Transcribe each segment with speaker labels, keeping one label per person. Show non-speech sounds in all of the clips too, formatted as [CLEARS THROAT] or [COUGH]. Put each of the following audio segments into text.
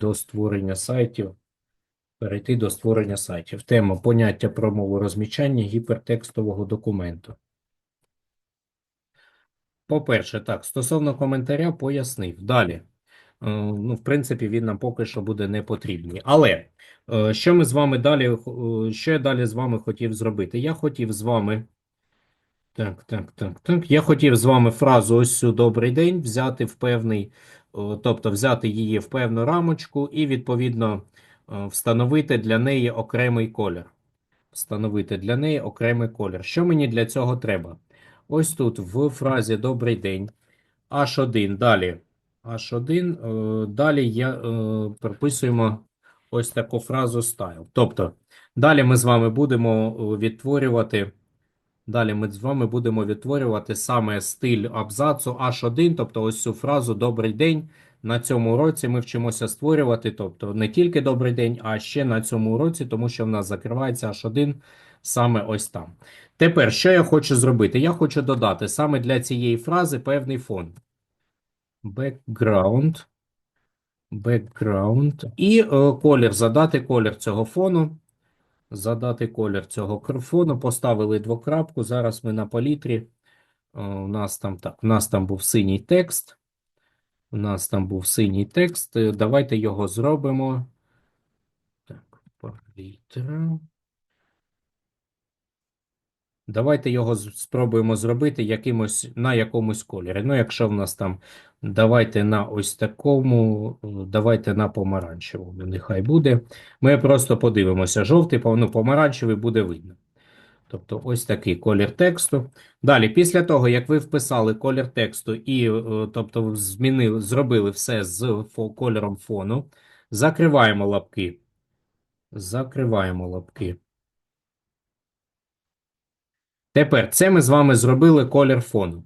Speaker 1: До створення сайтів. Перейти до створення сайтів. Тема поняття про мову розміщання гіпертекстового документу. По-перше, так, стосовно коментаря пояснив. Далі. Е, Ну, в принципі, він нам поки що буде не потрібний. Але е, що ми з вами далі, е, що я далі з вами хотів зробити? Я хотів з вами. Так, так, так, так. Я хотів з вами фразу ось цю добрий день взяти в певний, тобто взяти її в певну рамочку і відповідно е, встановити для неї окремий колір. Встановити для неї окремий колір. Що мені для цього треба? Ось тут в фразі добрий день. H1 далі. H1, е, далі я е, прописуємо ось таку фразу style. Тобто, далі ми з вами будемо е, відтворювати. Далі ми з вами будемо відтворювати саме стиль абзацу H1, тобто ось цю фразу Добрий день. На цьому уроці ми вчимося створювати, тобто не тільки добрий день, а ще на цьому уроці, тому що в нас закривається H1 саме ось там. Тепер, що я хочу зробити? Я хочу додати саме для цієї фрази певний фон. Background. Background. І е, колір, задати колір цього фону задати колір цього фону, поставили двокрапку. Зараз ми на палітрі. У нас там так, у нас там був синій текст. У нас там був синій текст. Е, Давайте його зробимо. Так, палітра. Давайте його спробуємо зробити якимось на якомусь кольорі. Ну, якщо в нас там, давайте на ось такому, давайте на помаранчевому. Нехай буде. Ми просто подивимося. Жовтий, ну, помаранчевий буде видно. Тобто ось такий колір тексту. Далі, після того, як ви вписали колір тексту і е, тобто, змінили, зробили все з кольором фону, закриваємо лапки. Закриваємо лапки. Тепер це ми з вами зробили колір фону.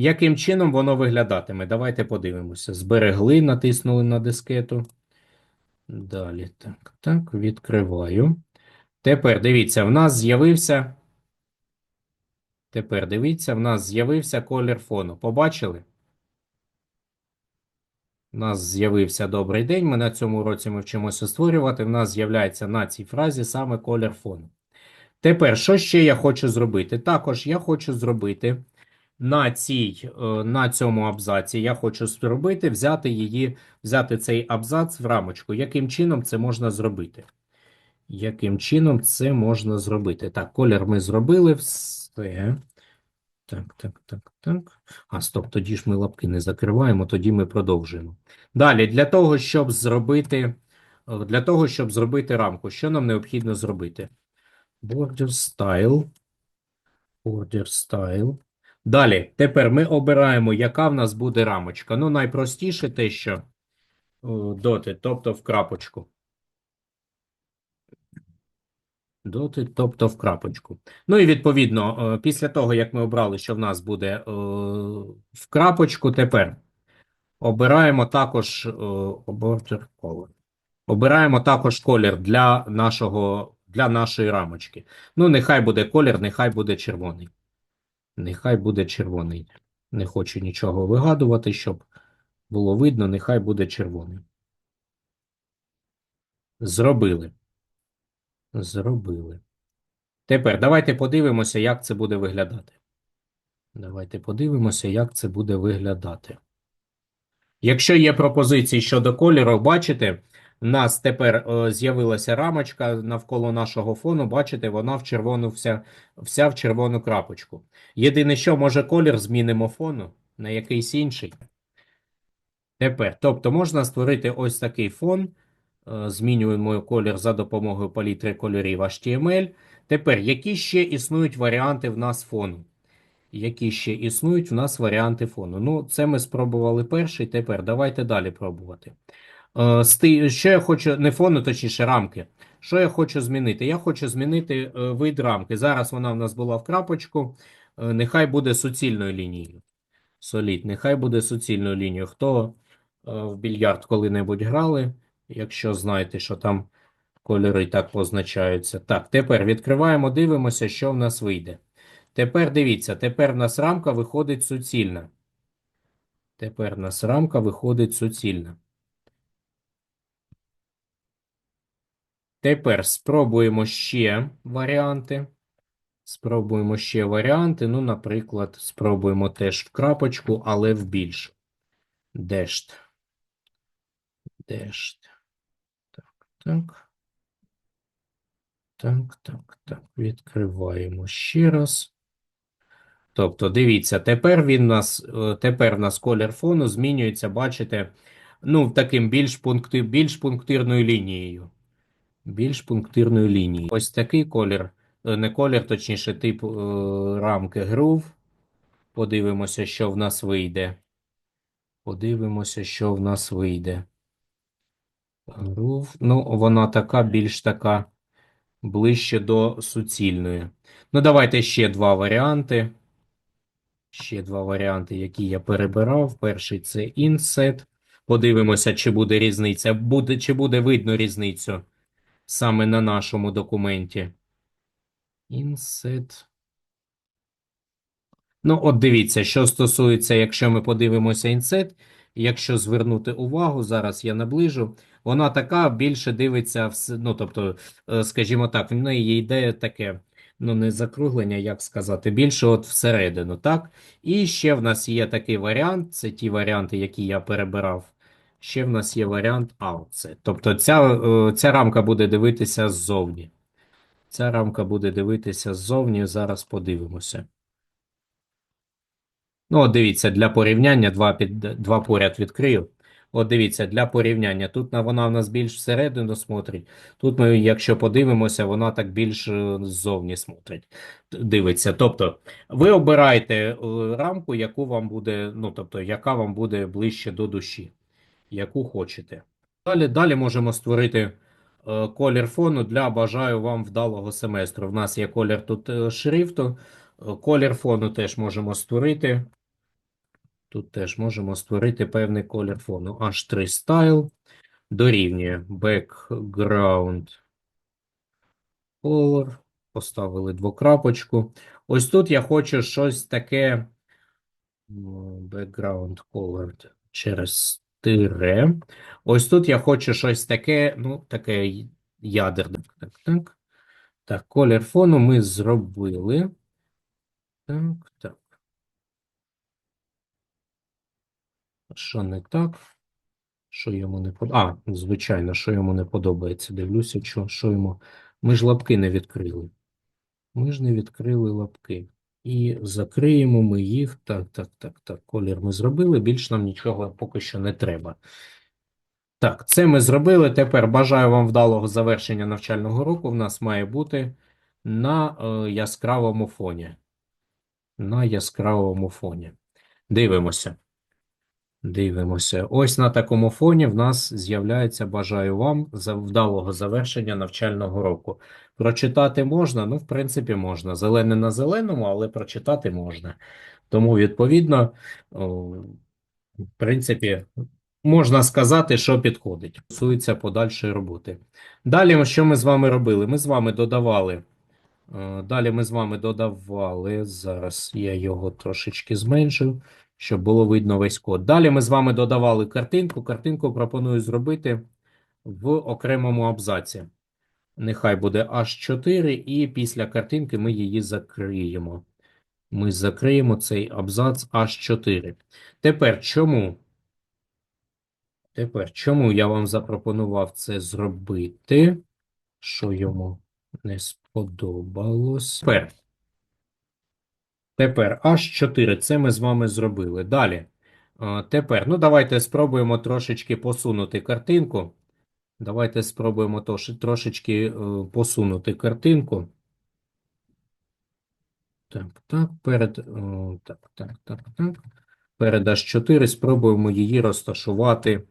Speaker 1: Яким чином воно виглядатиме? Давайте подивимося. Зберегли, натиснули на дискету. Далі, так, так, відкриваю. Тепер дивіться, в нас з'явився. Тепер дивіться, в нас з'явився колір фону. Побачили? У нас з'явився добрий день. Ми на цьому уроці ми вчимося створювати. В нас з'являється на цій фразі саме колір фону. Тепер, що ще я хочу зробити? Також я хочу зробити на цій, е, на цьому абзаці, я хочу зробити, взяти її, взяти цей абзац в рамочку. Яким чином це можна зробити? Яким чином це можна зробити? Так, колір ми зробили, все. Так, так, так, так. А, стоп, тоді ж ми лапки не закриваємо, тоді ми продовжуємо. Далі, для того, щоб зробити, е, для того, щоб зробити рамку, що нам необхідно зробити? Border style. Border style. Далі, тепер ми обираємо, яка в нас буде рамочка. Ну, найпростіше те, що доти, тобто в крапочку. Доти, тобто в крапочку. Ну і відповідно, після того, як ми обрали, що в нас буде в крапочку, тепер обираємо також color. Обираємо також колір для нашого, для нашої рамочки. Ну, нехай буде колір, нехай буде червоний. Нехай буде червоний. Не хочу нічого вигадувати, щоб було видно, нехай буде червоний. Зробили. Зробили. Тепер давайте подивимося, як це буде виглядати. Давайте подивимося, як це буде виглядати. Якщо є пропозиції щодо кольору, бачите, нас тепер е, з'явилася рамочка навколо нашого фону. Бачите, вона в червону вся, вся в червону крапочку. Єдине, що може колір змінимо фону на якийсь інший. Тепер, тобто можна створити ось такий фон. Е, Змінюємо колір за допомогою палітри кольорів HTML. Тепер, які ще існують варіанти в нас фону? Які ще існують в нас варіанти фону? Ну, це ми спробували перший. Тепер давайте далі пробувати. Е, Що я хочу, не фону, точніше, рамки. Що я хочу змінити? Я хочу змінити е, вид рамки. Зараз вона в нас була в крапочку. Е, Нехай буде суцільною лінією. Солід, нехай буде суцільною лінією. Хто в більярд коли-небудь грали, якщо знаєте, що там кольори так позначаються. Так, тепер відкриваємо, дивимося, що в нас вийде. Тепер дивіться, тепер в нас рамка виходить суцільна. Тепер у нас рамка виходить суцільна. Тепер спробуємо ще варіанти. Спробуємо ще варіанти. Ну, наприклад, спробуємо теж в крапочку, але в більш. Дешт. Дешт. Так, так. Так, так, так. Відкриваємо ще раз. Тобто, дивіться, тепер він нас, е, тепер у нас колір фону змінюється, бачите, ну, таким більш пункти, більш пунктирною лінією. Більш пунктирною лінією. Ось такий колір, е, не колір, точніше, тип е, рамки groove. Подивимося, що в нас вийде. Подивимося, що в нас вийде. Groove. Ну, вона така, більш така, ближче до суцільної. Ну, давайте ще два варіанти. Ще два варіанти, які я перебирав. Перший це інсет. Подивимося, чи буде різниця. Буде, чи буде видно різницю саме на нашому документі. Інсет. Ну, от дивіться, що стосується, якщо ми подивимося інсет, якщо звернути увагу, зараз я наближу, вона така більше дивиться, ну, тобто, е, скажімо так, в неї йде таке, ну, не закруглення, як сказати, більше от всередину, так? І ще в нас є такий варіант, це ті варіанти, які я перебирав. Ще в нас є варіант outset. Тобто ця, е, ця рамка буде дивитися ззовні. Ця рамка буде дивитися ззовні, зараз подивимося. Ну, от дивіться, для порівняння два, під, два поряд відкрию. От дивіться, для порівняння. Тут вона в нас більш всередину смотрить. Тут ми, якщо подивимося, вона так більш е, ззовні смотрить. Дивиться. Тобто, ви обираєте е, рамку, яку вам буде, ну, тобто, яка вам буде ближче до душі, яку хочете. Далі, далі можемо створити е, колір фону для бажаю вам вдалого семестру. В нас є колір тут е, шрифту. Е, Колір фону теж можемо створити. Тут теж можемо створити певний колір фону. H3 Style дорівнює background color. Поставили двокрапочку. Ось тут я хочу щось таке. Background color через тире. Ось тут я хочу щось таке, ну, таке ядерне. Так, так. Так, колір фону ми зробили. Так, так. Що не так? Що йому не подобається? А, звичайно, що йому не подобається. Дивлюся, що, що йому. Ми ж лапки не відкрили. Ми ж не відкрили лапки. І закриємо ми їх. Так, так, так, так. Колір ми зробили. Більш нам нічого поки що не треба. Так, це ми зробили. Тепер бажаю вам вдалого завершення навчального року. В нас має бути на е, яскравому фоні. На яскравому фоні. Дивимося. Дивимося. Ось на такому фоні в нас з'являється бажаю вам вдалого завершення навчального року. Прочитати можна? Ну, в принципі, можна. Зелене на зеленому, але прочитати можна. Тому, відповідно, в принципі, можна сказати, що підходить. Стосується подальшої роботи. Далі, що ми з вами робили? Ми з вами додавали. е, Далі ми з вами додавали. Зараз я його трошечки зменшив щоб було видно весь код. Далі ми з вами додавали картинку. Картинку пропоную зробити в окремому абзаці. Нехай буде H4, і після картинки ми її закриємо. Ми закриємо цей абзац H4. Тепер чому? Тепер чому я вам запропонував це зробити? Що йому не сподобалось? Тепер. Тепер H4, це ми з вами зробили. Далі. Тепер, ну давайте спробуємо трошечки посунути картинку. Давайте спробуємо трошечки е, посунути картинку. Так, так, перед, так, так, так, так. Перед H4 спробуємо її розташувати.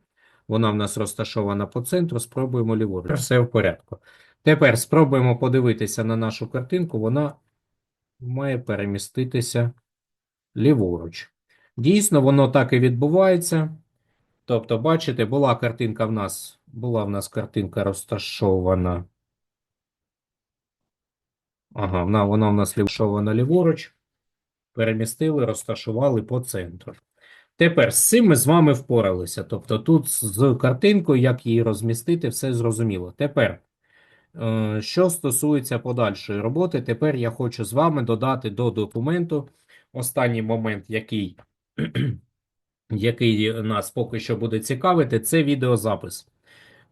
Speaker 1: Вона в нас розташована по центру, спробуємо ліворуч. Все в порядку. Тепер спробуємо подивитися на нашу картинку. Вона має переміститися ліворуч. Дійсно, воно так і відбувається. Тобто, бачите, була картинка в нас, була в нас картинка розташована. Ага, вона, вона в нас розташована ліворуч. Перемістили, розташували по центру. Тепер з цим ми з вами впоралися. Тобто тут з картинкою, як її розмістити, все зрозуміло. Тепер, що стосується подальшої роботи, тепер я хочу з вами додати до документу останній момент, який, [CLEARS THROAT] який нас поки що буде цікавити, це відеозапис.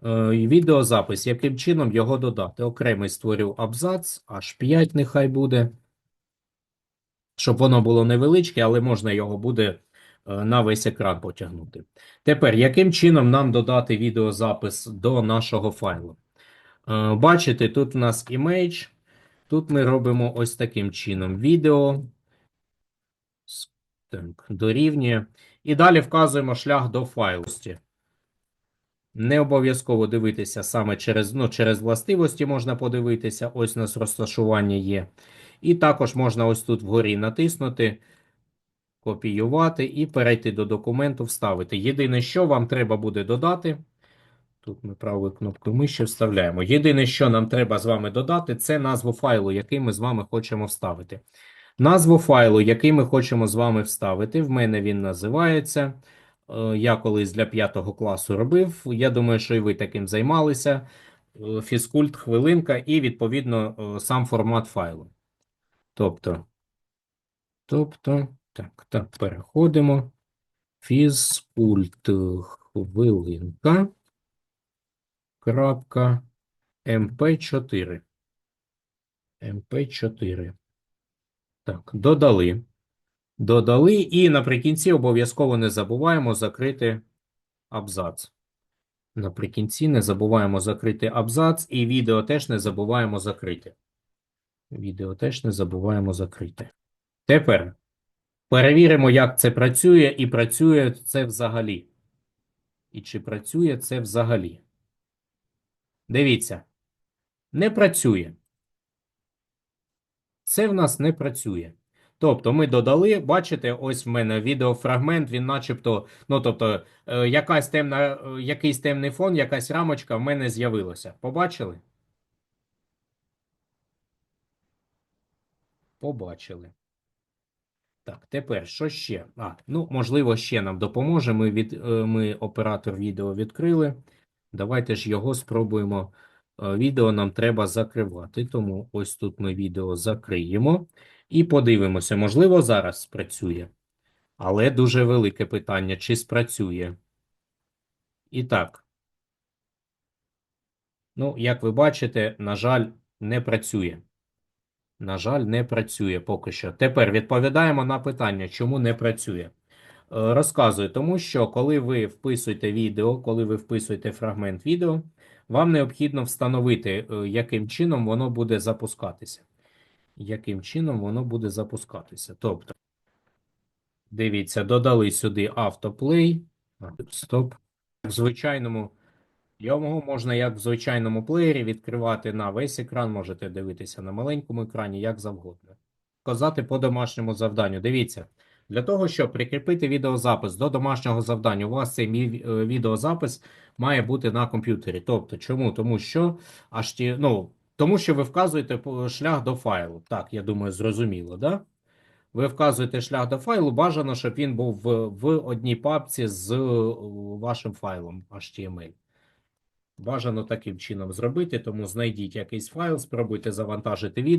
Speaker 1: Е, Відеозапис, яким чином його додати? Окремий створю абзац, аж 5 нехай буде, щоб воно було невеличке, але можна його буде е, на весь екран потягнути. Тепер, яким чином нам додати відеозапис до нашого файлу? Е, Бачите, тут у нас image, тут ми робимо ось таким чином: відео так, дорівнює. І далі вказуємо шлях до файлу. Не обов'язково дивитися саме через, ну, через властивості можна подивитися. Ось у нас розташування є. І також можна ось тут вгорі натиснути, копіювати і перейти до документу, вставити. Єдине, що вам треба буде додати. Тут ми правою кнопкою миші вставляємо. Єдине, що нам треба з вами додати, це назву файлу, який ми з вами хочемо вставити. Назву файлу, який ми хочемо з вами вставити, в мене він називається. е, Я колись для п'ятого класу робив. Я думаю, що і ви таким займалися. Е, Фізкульт, хвилинка, і відповідно е, сам формат файлу. Тобто, тобто, так, так, переходимо. Фізкульт, хвилинка. Крапка mp4. mp4. Так, додали. Додали. І наприкінці обов'язково не забуваємо закрити абзац. Наприкінці не забуваємо закрити абзац, і відео теж не забуваємо закрити. Відео теж не забуваємо закрити. Тепер перевіримо, як це працює, і працює це взагалі. І чи працює це взагалі. Дивіться, не працює. Це в нас не працює. Тобто ми додали, бачите, ось в мене відеофрагмент, він начебто, ну тобто, е, якась темна, е, якийсь темний фон, якась рамочка в мене з'явилася. Побачили? Побачили. Так, тепер що ще? А, ну, можливо, ще нам допоможе. Ми, від, е, ми оператор відео відкрили. Давайте ж його спробуємо. Е, Відео нам треба закривати, тому ось тут ми відео закриємо і подивимося. Можливо, зараз спрацює. Але дуже велике питання, чи спрацює. І так. Ну, як ви бачите, на жаль, не працює. На жаль, не працює поки що. Тепер відповідаємо на питання, чому не працює. Е, Розказую, тому що коли ви вписуєте відео, коли ви вписуєте фрагмент відео, вам необхідно встановити, е, яким чином воно буде запускатися. Яким чином воно буде запускатися. Тобто, дивіться, додали сюди автоплей. Стоп. В звичайному його можна як в звичайному плеєрі відкривати на весь екран, можете дивитися на маленькому екрані, як завгодно. Казати по домашньому завданню. Дивіться, для того, щоб прикріпити відеозапис до домашнього завдання, у вас цей е, відеозапис має бути на комп'ютері. Тобто, чому? Тому що аж ті, ну, тому що ви вказуєте шлях до файлу. Так, я думаю, зрозуміло, да? Ви вказуєте шлях до файлу, бажано, щоб він був в, в одній папці з е, вашим файлом HTML. Бажано таким чином зробити, тому знайдіть якийсь файл, спробуйте завантажити відео.